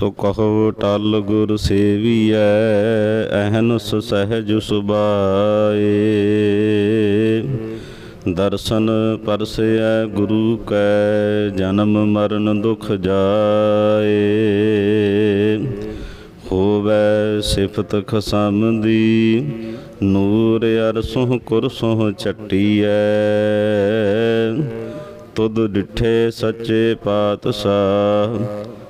ਸੋ ਕਹੋ ਟਲ ਗੁਰ ਸੇਵੀਐ, ਅਹਨੁਸ ਸਹਿਜ ਸੁਬਾਏ ਦਰਸ਼ਨ ਪਰਸੈ ਗੁਰੂ ਕੈ ਜਨਮ ਮਰਨ ਦੁਖ ਜਾਏ। ਹੋਵੇ ਸਿਫਤ ਖਸਮ ਦੀ ਨੂਰ ਅਰਸੋਂ ਕੁਰਸੋਂ ਚੱਟੀਐ ਤੁਧ ਡਿਠੇ ਸੱਚੇ ਪਾਤਸ਼ਾਹ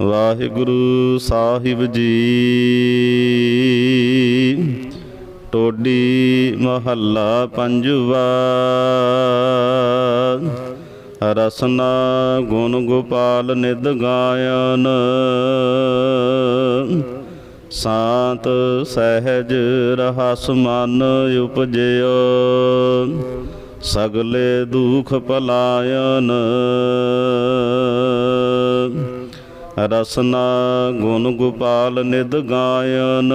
ਵਾਹਿਗੁਰੂ ਸਾਹਿਬ ਜੀ। ਟੋਡੀ ਮਹੱਲਾ ਪੰਜਵਾ। ਰਸਨਾ ਗੁਣ ਗੋਪਾਲ ਨਿਦ ਗਾਇਨ। ਸਾਤ ਸਹਿਜ ਰਹਸ ਮਨ ਉਪਜਿਓ। ਸਗਲੇ ਦੁਖ ਪਲਾਇਨ। ਰਸਨਾ ਗੁਣ ਗੋਪਾਲ ਨਿਦ ਗਾਇਨ।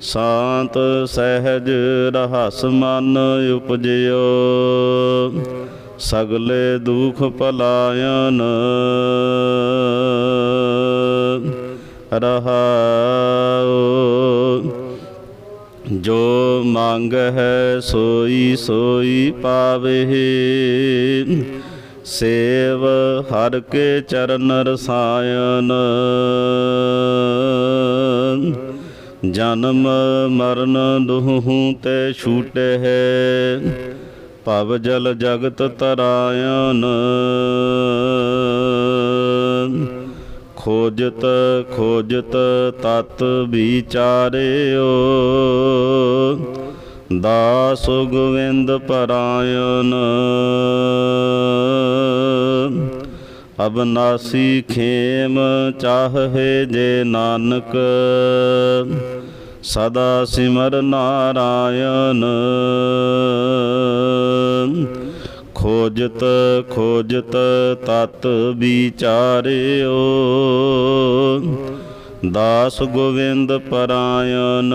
ਸ਼ਾਂਤ ਸਹਿਜ ਰਹਸ ਮਨ ਉਪਜਿਓ। ਸਗਲੇ ਦੁਖ ਪਲਾਇਨ। ਰਹਾਉ। ਜੋ ਮੰਗ ਹੈ ਸੋਈ ਸੋਈ ਪਾਵੇ। ਸੇਵ ਹਰ ਕੇ ਚਰਨ ਰਸਾਇਨ ਜਨਮ ਮਰਨ ਦੁਹੂ ਤੇ ਛੂਟੇ ਹੈ। ਭਵ ਜਲ ਜਗਤ ਤਰਾਇਨ ਖੋਜਤ ਖੋਜਤ ਤਤ ਵਿਚਾਰਿਓ। ਦਾਸ ਗੋਵਿੰਦ ਪਰਾਇਨ ਅਬਨਾਸੀ ਖੇਮ ਚਾਹੇ ਜੇ ਨਾਨਕ, ਸਦਾ ਸਿਮਰ ਨਾਰਾਇਣ। ਖੋਜਤ ਖੋਜਤ ਤਤ ਵਿਚਾਰਿਓ, ਦਾਸ ਗੋਵਿੰਦ ਪਰਾਇਣ।